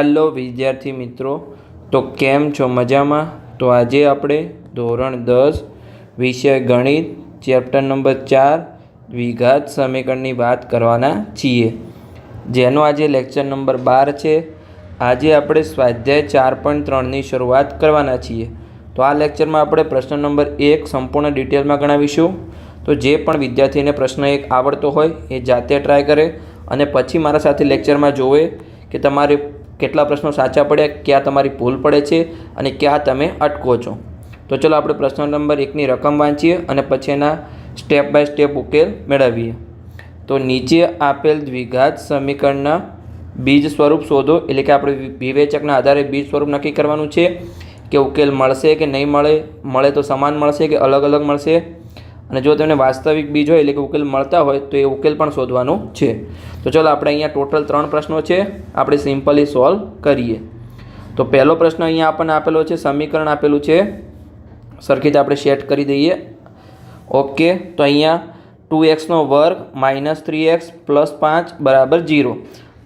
હાલો વિદ્યાર્થી મિત્રો, તો કેમ છો મજામાં? તો આજે આપણે ધોરણ દસ, વિષય ગણિત, ચેપ્ટર નંબર ચાર વિઘાત સમીકરણની વાત કરવાના છીએ. જેનો આજે લેક્ચર નંબર બાર છે. આજે આપણે સ્વાધ્યાય ચાર પોઈન્ટ ત્રણની શરૂઆત કરવાના છીએ. તો આ લેક્ચરમાં આપણે પ્રશ્ન નંબર એક સંપૂર્ણ ડિટેલમાં ગણાવીશું. તો જે પણ વિદ્યાર્થીને પ્રશ્ન એક આવડતો હોય એ જાતે ટ્રાય કરે. અને પછી મારા સાથે લેક્ચરમાં જોવે કે તમારે કેટલા પ્રશ્નો સાચા પડ્યા, ક્યાં તમારી ભૂલ પડે છે અને ક્યાં તમે અટકો છો. તો ચલો આપણે પ્રશ્ન નંબર એકની રકમ વાંચીએ અને પછી એના સ્ટેપ બાય સ્ટેપ ઉકેલ મેળવીએ. તો નીચે આપેલ દ્વિઘાત સમીકરણના બીજ સ્વરૂપ શોધો, એટલે કે આપણે વિવેચકના આધારે બીજ સ્વરૂપ નક્કી કરવાનું છે કે ઉકેલ મળશે કે નહીં મળે મળે તો સમાન મળશે કે અલગ અલગ મળશે? અને જો તેમને વાસ્તવિક બીજ હોય, એટલે કે ઉકેલ મળતા હોય, તો એ ઉકેલ પણ શોધવાનું છે. તો ચલો આપણે અહીંયા ટોટલ ત્રણ પ્રશ્નો છે. આપણે સિમ્પલી સોલ્વ કરીએ. તો પહેલો પ્રશ્ન અહીંયા આપણને આપેલો છે, સમીકરણ આપેલું છે. સરખી રીતે આપણે સેટ કરી દઈએ. ઓકે, તો અહીંયા ટુ એક્સનો વર્ગ માઇનસ થ્રી એક્સ પ્લસ પાંચ બરાબર જીરો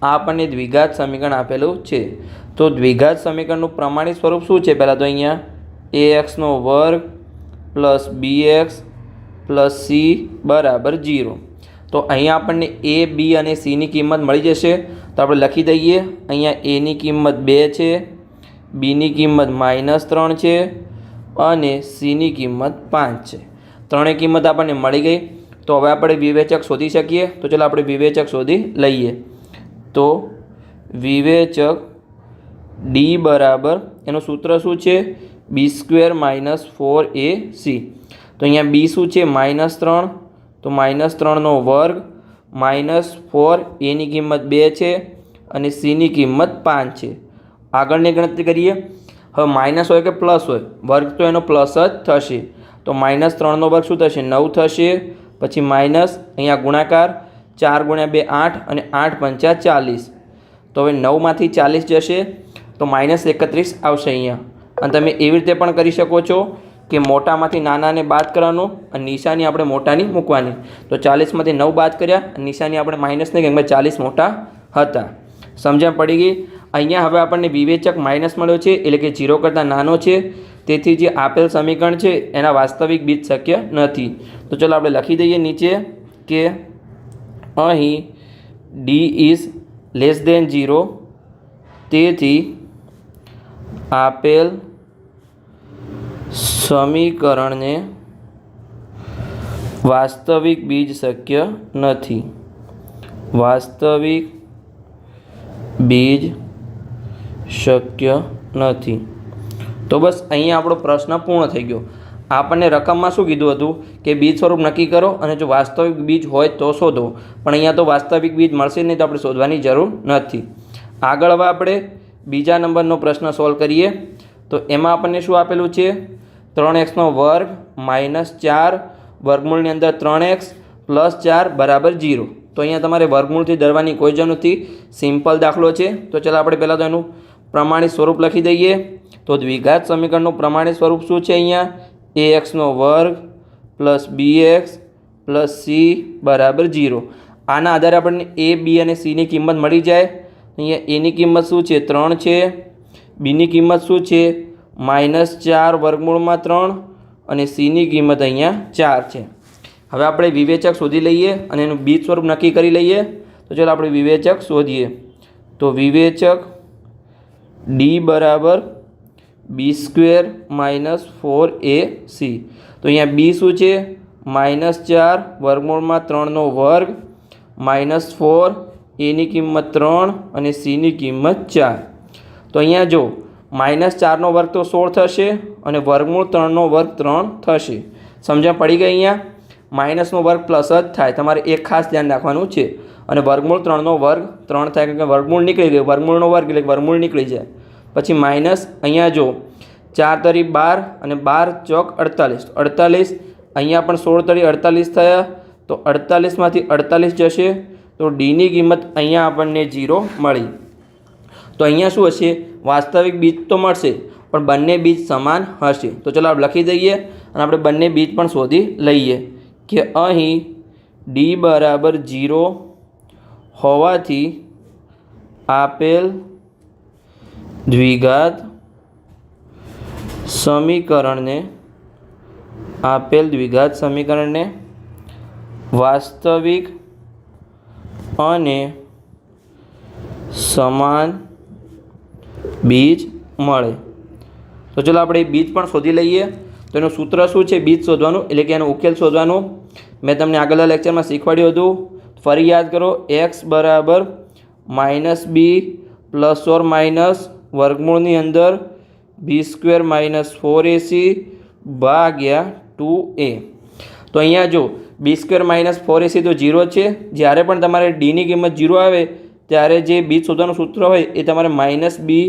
આ આપણને દ્વિઘાત સમીકરણ આપેલું છે. તો દ્વિઘાત સમીકરણનું પ્રમાણિત સ્વરૂપ શું છે? પહેલાં તો અહીંયા એ એક્સનો વર્ગ plus B X plus C બરાબર જીરો તો અહીંયા આપણને એ, બી અને સીની કિંમત મળી જશે. તો આપણે લખી દઈએ, અહીંયા એની કિંમત બે છે બીની કિંમત માઇનસ ત્રણ છે અને સીની કિંમત પાંચ છે. ત્રણેય કિંમત આપણને મળી ગઈ. તો હવે આપણે વિવેચક શોધી શકીએ. તો ચાલો આપણે વિવેચક શોધી લઈએ. તો વિવેચક ડી બરાબર, એનું સૂત્ર શું છે? B square minus four A C તો અહીંયા બી શું છે? માઇનસ ત્રણ. તો માઇનસ ત્રણનો વર્ગ, માઇનસ ફોર, એની કિંમત બે છે અને સીની કિંમત પાંચ છે. આગળની ગણતરી કરીએ. હવે માઇનસ હોય કે પ્લસ હોય? વર્ગ તો એનો પ્લસ જ થશે. તો માઇનસ ત્રણનો વર્ગ શું થશે? નવ થશે. પછી માઇનસ, અહીંયા ગુણાકાર, ચાર ગુણ્યા બે આઠ અને આઠ પંચા ચાલીસ. તો હવે નવમાંથી ચાલીસ જશે. તો માઇનસ એકત્રીસ આવશે અહીંયા. અને તમે એવી રીતે પણ કરી શકો છો. કે મોટામાંથી નાનાને બાદ કરવાનું અને નિશાની આપણે મોટાની મૂકવાની. તો ચાલીસમાંથી નવ બાદ કર્યા અને નિશાની આપણે માઇનસને કેમ કે ચાલીસ મોટા હતા. સમજણ પડી ગઈ? અહીંયા હવે આપણને વિવેચક માઇનસ મળ્યો છે, એટલે કે ઝીરો કરતાં નાનો છે. તેથી જે આપેલ સમીકરણ છે, એના વાસ્તવિક બીજ શક્ય નથી. તો ચલો આપણે લખી દઈએ નીચે કે અહીં D is less than zero તેથી આપેલ સમીકરણને વાસ્તવિક બીજ શક્ય નથી. વાસ્તવિક બીજ શક્ય નથી. તો બસ અહીંયા આપણો પ્રશ્ન પૂર્ણ થઈ ગયો. આપણને રકમમાં શું કીધું હતું? કે બીજ સ્વરૂપ નક્કી કરો અને જો વાસ્તવિક બીજ હોય તો શોધો. પણ અહીંયા તો વાસ્તવિક બીજ મળશે નહીં તો આપણે શોધવાની જરૂર નથી. આગળ હવે આપણે બીજા નંબરનો પ્રશ્ન સોલ્વ કરીએ. તો એમાં આપણને શું આપેલું છે? ત્રણ એક્સનો વર્ગ માઇનસ ચાર વર્ગમૂળની અંદર ત્રણ એક્સ પ્લસ ચાર બરાબર જીરો તો અહીંયા તમારે વર્ગમૂળથી ડરવાની કોઈ જરૂર નથી. સિમ્પલ દાખલો છે. તો ચાલો આપણે પહેલાં તો એનું પ્રમાણિત સ્વરૂપ લખી દઈએ. તો દ્વિઘાત સમીકરણનું પ્રમાણિત સ્વરૂપ શું છે અહીંયા? એ એક્સનો વર્ગ plus B X plus C બરાબર જીરો આના આધારે આપણને એ, બી અને સીની કિંમત મળી જાય. અહીંયા એની કિંમત શું છે? ત્રણ છે. બીની કિંમત શું છે? માઇનસ ચાર વર્ગમૂળમાં ત્રણ અને સીની કિંમત અહીંયા ચાર છે. હવે આપણે વિવેચક શોધી લઈએ અને એનું બીજ સ્વરૂપ નક્કી કરી લઈએ. તો ચાલો આપણે વિવેચક શોધીએ. તો વિવેચક ડી બરાબર B square minus four A C તો અહીંયા બી શું છે? માઇનસ ચાર વર્ગમૂળમાં ત્રણનો વર્ગ માઇનસ ફોર એની કિંમત ત્રણ અને સીની કિંમત ચાર. તો અહીંયા જો માઇનસ ચારનો વર્ગ તો સોળ થશે અને વર્ગમૂળ ત્રણનો વર્ગ ત્રણ થશે. સમજણ પડી ગઈ અહીંયા? માઇનસનો વર્ગ પ્લસ જ થાય. તમારે એક ખાસ ધ્યાન રાખવાનું છે. અને વર્ગમૂળ ત્રણનો વર્ગ ત્રણ થાય કારણ કે વર્ગમૂળ નીકળી ગયું. વર્ગમૂળનો વર્ગ એટલે વર્ગમૂળ નીકળી જાય. પછી માઇનસ અહીંયા જો, ચાર તરી બાર અને બાર ચોક અડતાલીસ. અડતાલીસ, અહીંયા પણ સોળ તરી અડતાલીસ થયા. તો અડતાલીસમાંથી અડતાલીસ જશે. તો ડીની કિંમત અહીંયા આપણને જીરો મળી. તો અહીંયા શું હશે? વાસ્તવિક બીજ તો મળશે, પણ બંને બીજ સમાન હશે. તો ચલો આપણે લખી દઈએ અને આપણે બંને બીજ પણ શોધી લઈએ કે અહીં ડી બરાબર જીરો હોવાથી આપેલ દ્વિઘાત સમીકરણને, આપેલ દ્વિઘાત સમીકરણને વાસ્તવિક અને સમાન બીજ મળે. તો ચલો આપણે બીજ પણ શોધી લઈએ. તો એનું સૂત્ર શું છે? બીજ શોધવાનું. એટલે કે એનો ઉકેલ શોધવાનું. મેં તમને આગળના લેક્ચરમાં શીખવાડ્યું હતું. ફરી યાદ કરો, એક્સ બરાબર minus B plus or minus વર્ગમૂળની અંદર B square minus four A C ભાગ્યા ટુ એ. તો અહીંયા જો B square minus four A C તો જીરો છે. જ્યારે પણ તમારે ડીની કિંમત જીરો આવે ત્યારે જે બીજ શોધવાનું સૂત્ર હોય એ તમારે માઇનસ બી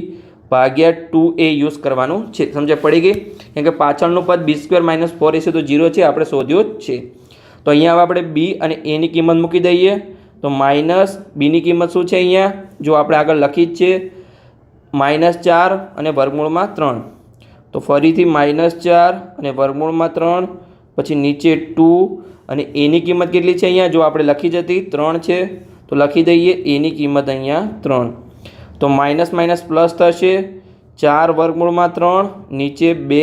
ભાગ્યા ટુ એ યુઝ કરવાનું છે. સમજ્યા? પડી ગઈ? કેમ કે પાછળનું પદ B square minus four A C તો જીરો છે, આપણે શોધ્યો જ છે. તો અહીંયા હવે આપણે બી અને એની કિંમત મૂકી દઈએ. તો માઇનસ બીની કિંમત શું છે અહીંયા? જો આપણે આગળ લખી જ છે માઇનસ ચાર અને વર્ગમૂળમાં ત્રણ. તો ફરીથી માઇનસ ચાર અને વર્ગમૂળમાં ત્રણ, પછી નીચે ટુ અને એની કિંમત કેટલી છે અહીંયા? જો આપણે લખી જતી ત્રણ છે. તો લખી દઈએ એની કિંમત અહીંયા ત્રણ. તો માઇનસ માઇનસ પ્લસ થશે ચાર વર્ગમૂળમાં ત્રણ, નીચે બે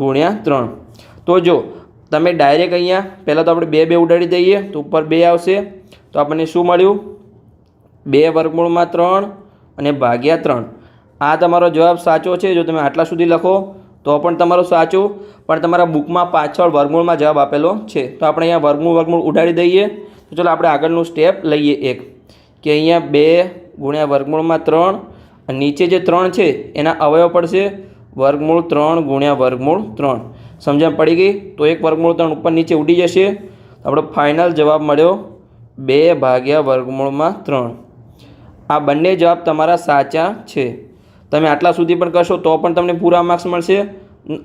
ગુણ્યા ત્રણ. તો જો તમે ડાયરેક્ટ અહીંયા, પહેલાં તો આપણે બે બે ઉડાડી દઈએ તો ઉપર બે આવશે. તો આપણને શું મળ્યું? બે વર્ગમૂળમાં ત્રણ અને ભાગ્યા ત્રણ. આ તમારો જવાબ સાચો છે, જો તમે આટલા સુધી લખો તો પણ તમારો સાચું. પણ તમારા બુકમાં પાછળ વર્ગમૂળમાં જવાબ આપેલો છે. તો આપણે અહીંયા વર્ગમૂળ વર્ગમૂળ ઉડાડી દઈએ. તો ચલો આપણે આગળનું સ્ટેપ લઈએ એક, કે અહીંયા બે ગુણ્યા વર્ગમૂળમાં ત્રણ નીચે જે ત્રણ છે, એના અવયવ પડશે. વર્ગમૂળ ત્રણ ગુણ્યા વર્ગમૂળ ત્રણ. સમજણ પડી ગઈ? તો એક વર્ગમૂળ ત્રણ ઉપર નીચે ઉડી જશે. આપણો ફાઇનલ જવાબ મળ્યો બે ભાગ્યા વર્ગમૂળમાં ત્રણ. આ બંને જવાબ તમારા સાચા છે. તમે આટલા સુધી પણ કરશો તો પણ તમને પૂરા માર્ક્સ મળશે.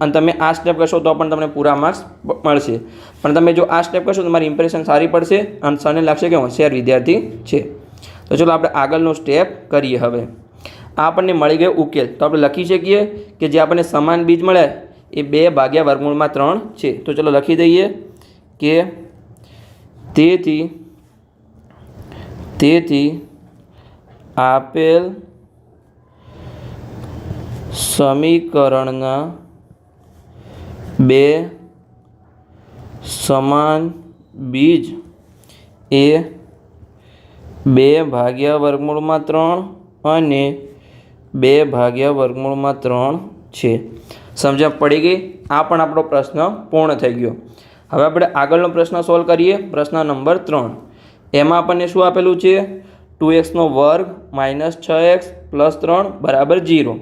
અને તમે આ સ્ટેપ કરશો તો પણ તમને પૂરા માર્ક્સ મળશે. પણ તમે જો આ સ્ટેપ કરશો તો તમારી ઇમ્પ્રેશન સારી પડશે અને સરને લાગશે કે હોશિયાર વિદ્યાર્થી છે. તો ચલો આપણે આગળનો સ્ટેપ કરીએ હવે. આપણને મળી ગયો ઉકેલ. તો આપણે લખી શકીએ કે જે આપણને સમાન બીજ મળે એ બે ભાગ્યા વર્ગમૂળમાં ત્રણ છે. તો ચલો લખી દઈએ કે તેથી તેથી આપેલ સમીકરણના બે સમાન બીજ એ બે ભાગ્યા વર્ગમૂળમાં ત્રણ અને બે ભાગ્યા વર્ગમૂળમાં ત્રણ છે. સમજણ પડી ગઈ? આ પણ આપણો પ્રશ્ન પૂર્ણ થઈ ગયો. હવે આપણે આગળનો પ્રશ્ન સોલ્વ કરીએ. પ્રશ્ન નંબર ત્રણ. એમાં આપણને શું આપેલું છે? ટુ એક્સનો વર્ગ માઇનસ છ એક્સ પ્લસ ત્રણ બરાબર જીરો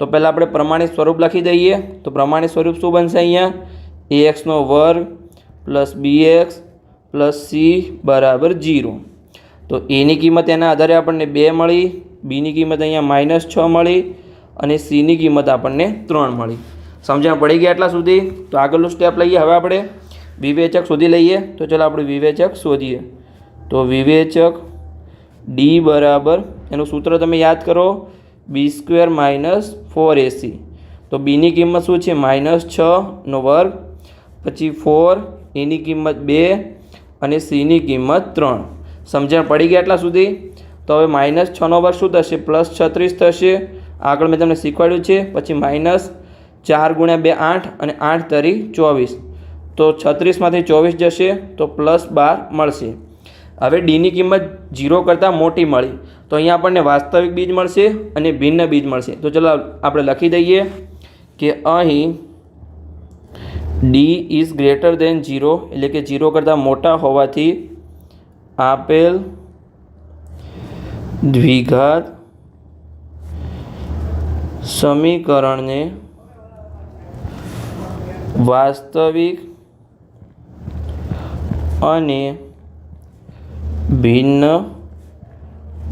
તો પહેલાં આપણે પ્રમાણિત સ્વરૂપ લખી દઈએ. તો પ્રમાણિત સ્વરૂપ શું બનશે અહીંયા? એ એક્સનો વર્ગ plus B X plus C બરાબર જીરો તો એની કિંમત એના આધારે આપણને બે મળી બીની કિંમત અહીંયા માઇનસ છ મળી અને સીની કિંમત આપણને ત્રણ મળી. સમજણ પડી ગયા એટલા સુધી? તો આગળનું સ્ટેપ લઈએ હવે આપણે. વિવેચક શોધી લઈએ. તો ચાલો આપણે વિવેચક શોધીએ. તો વિવેચક ડી બરાબર, એનું સૂત્ર તમે યાદ કરો. B square minus four A C તો બીની કિંમત શું છે? માઇનસ છનો વર્ગ, પછી ફોર એની કિંમત બે અને સીની કિંમત ત્રણ. સમજણ પડી ગયા એટલા સુધી? તો હવે માઇનસ છનો વર્ગ શું થશે? પ્લસ છત્રીસ થશે. આગળ મેં તમને શીખવાડ્યું છે. પછી માઇનસ ચાર ગુણ્યા બે આઠ અને આઠ તરી ચોવીસ. તો છત્રીસમાંથી ચોવીસ જશે, તો પ્લસ બાર મળશે. હવે ડીની કિંમત જીરો કરતાં મોટી મળી. તો અહીંયા આપણને વાસ્તવિક બીજ મળશે અને ભિન્ન બીજ મળશે. તો ચલો આપણે લખી દઈએ કે અહીં D is greater than zero એટલે કે જીરો કરતાં મોટા હોવાથી આપેલ દ્વિઘાત સમીકરણને વાસ્તવિક અને ભિન્ન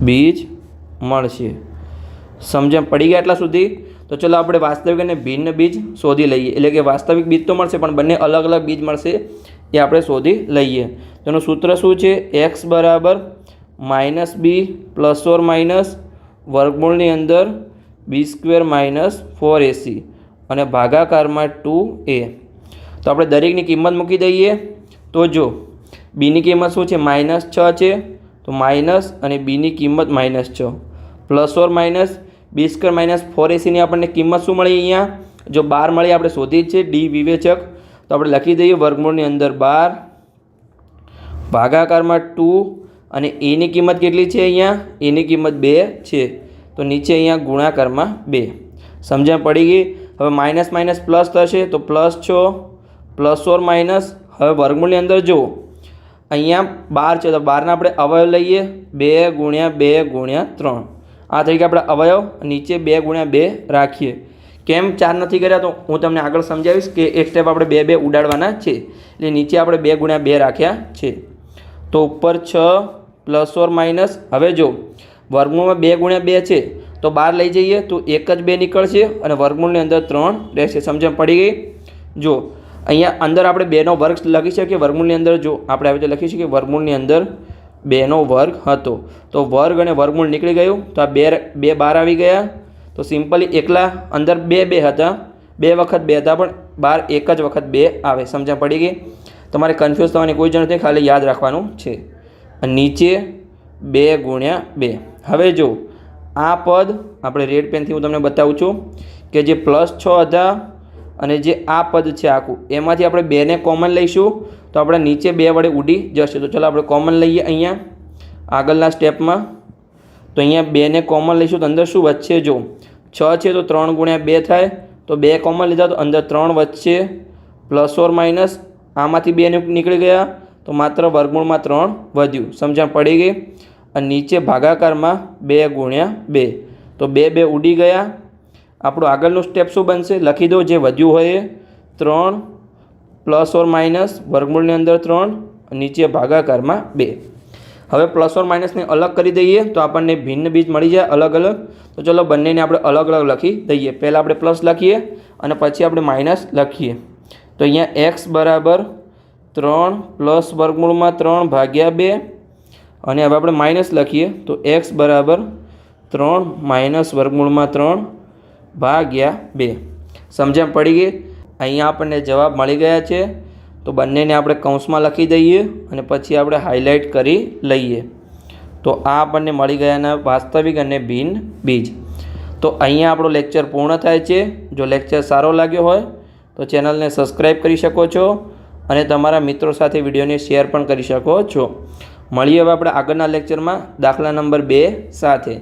બીજ મળશે. સમજણ પડી ગયા એટલા સુધી? તો ચલો આપણે વાસ્તવિક અને ભિન્ન બીજ શોધી લઈએ. એટલે કે વાસ્તવિક બીજ તો મળશે, પણ બંને અલગ અલગ બીજ મળશે એ આપણે શોધી લઈએ. તેનું સૂત્ર શું છે? એક્સ બરાબર minus b plus or minus વર્ગમૂળની અંદર b square minus four ac અને ભાગાકારમાં ટુ એ. તો આપણે દરેકની કિંમત મૂકી દઈએ. તો જો, બીની કિંમત શું છે? માઇનસ છ છે. તો માઇનસ અને બીની કિંમત માઇનસ છ. Plus or minus b square minus four એસીની આપણને કિંમત શું મળી અહીંયા? જો બાર મળી આપણે શોધી છે ડી વિવેચક. તો આપણે લખી દઈએ વર્ગમૂળની અંદર બાર, ભાગાકારમાં ટુ, અને એની કિંમત કેટલી છે અહીંયા? એની કિંમત બે છે. તો નીચે અહીંયા ગુણાકારમાં બે. સમજણ પડી ગઈ? હવે માઇનસ માઇનસ પ્લસ થશે, તો પ્લસ છો. પ્લસ ઓર માઇનસ, હવે વર્ગમૂળની અંદર જુઓ. અહીંયા બાર છે, તો બારના આપણે અવયવ લઈએ. બે ગુણ્યા બે ગુણ્યા ત્રણ. આ તરીકે આપણે અવયવ નીચે બે ગુણ્યા બે રાખીએ. કેમ ચાર નથી કર્યા? તો હું તમને આગળ સમજાવીશ કે એક સ્ટેપ આપણે બે બે ઉડાડવાના છે. એટલે નીચે આપણે બે ગુણ્યા બે રાખ્યા છે. તો ઉપર છ પ્લસ ઓર માઇનસ. હવે જો, વર્ગમૂળમાં બે ગુણ્યા બે છે, તો બાર લઈ જઈએ તો એક જ બે નીકળશે અને વર્ગમૂળની અંદર ત્રણ રહેશે. સમજણ પડી ગઈ? જો અહીંયા અંદર આપણે બેનો વર્ગ લખી શકીએ. વર્ગમૂળની અંદર જો આપણે આવી રીતે લખી શકીએ, વર્ગમૂળની અંદર બેનો વર્ગ હતો. તો વર્ગ અને વર્ગમૂળ નીકળી ગયું. તો આ બે બે બાર આવી ગયા. તો સિમ્પલી એકલા અંદર બે બે હતા. બે વખત બે હતા પણ બાર એક જ વખત બે આવે. સમજણ પડી ગઈ? તમારે કન્ફ્યુઝ થવાની કોઈ જરૂર નથી. ખાલી યાદ રાખવાનું છે. નીચે બે ગુણ્યા બે. હવે જો આ પદ, આપણે રેડ પેનથી હું તમને બતાવું છું કે જે પ્લસ છ હતા અને જે આ પદ છે આખું, એમાંથી આપણે બેને કોમન લઈશું. તો આપણે નીચે બે વડે ઉડી જશે. તો ચાલો આપણે કોમન લઈએ અહીંયા, આગળના સ્ટેપમાં તો અહીંયા બેને કોમન લઈશું. તો અંદર શું વધશે? જો, છ છે તો ત્રણ ગુણ્યા બે થાય. તો બે કોમન લીધા તો અંદર ત્રણ વધશે. પ્લસ ઓર માઇનસ આમાંથી બે નીકળી ગયા. તો માત્ર વર્ગમૂળમાં ત્રણ વધ્યું. સમજણ પડી ગઈ? અને નીચે ભાગાકારમાં બે ગુણ્યા બે. તો બે બે ઉડી ગયા. આપણું આગળનું સ્ટેપ શું બનશે? લખી દો જે વધ્યું હોય એ. ત્રણ પ્લસ ઓર માઇનસ વર્ગમૂળની અંદર ત્રણ, નીચે ભાગાકારમાં બે. હવે પ્લસ ઓર માઇનસને અલગ કરી દઈએ તો આપણને ભિન્ન બીજ મળી જાય અલગ અલગ. તો ચલો બંનેને આપણે અલગ અલગ લખી દઈએ. પહેલાં આપણે પ્લસ લખીએ અને પછી આપણે માઇનસ લખીએ. તો અહીંયા એક્સ બરાબર ત્રણ પ્લસ વર્ગમૂળમાં ત્રણ ભાગ્યા બે. અને હવે આપણે માઇનસ લખીએ તો એક્સ બરાબર ત્રણ માઇનસ વર્ગમૂળમાં ત્રણ. ભાગ્યા બે. સમજણ પડી ગઈ? અહીંયા આપણને જવાબ મળી ગયા છે. તો બંનેને આપણે કૌંસમાં લખી દઈએ અને પછી આપણે હાઇલાઇટ કરી લઈએ. તો આ આપણને મળી ગયાના વાસ્તવિક અને બિન બીજ. તો અહીંયા આપણો લેક્ચર પૂર્ણ થાય છે. જો લેક્ચર સારો લાગ્યો હોય, તો ચેનલને સબસ્ક્રાઈબ કરી શકો છો અને તમારા મિત્રો સાથે વિડીયોને શેર પણ કરી શકો છો. મળીએ હવે આપણે આગળના લેક્ચરમાં દાખલા નંબર બે સાથે.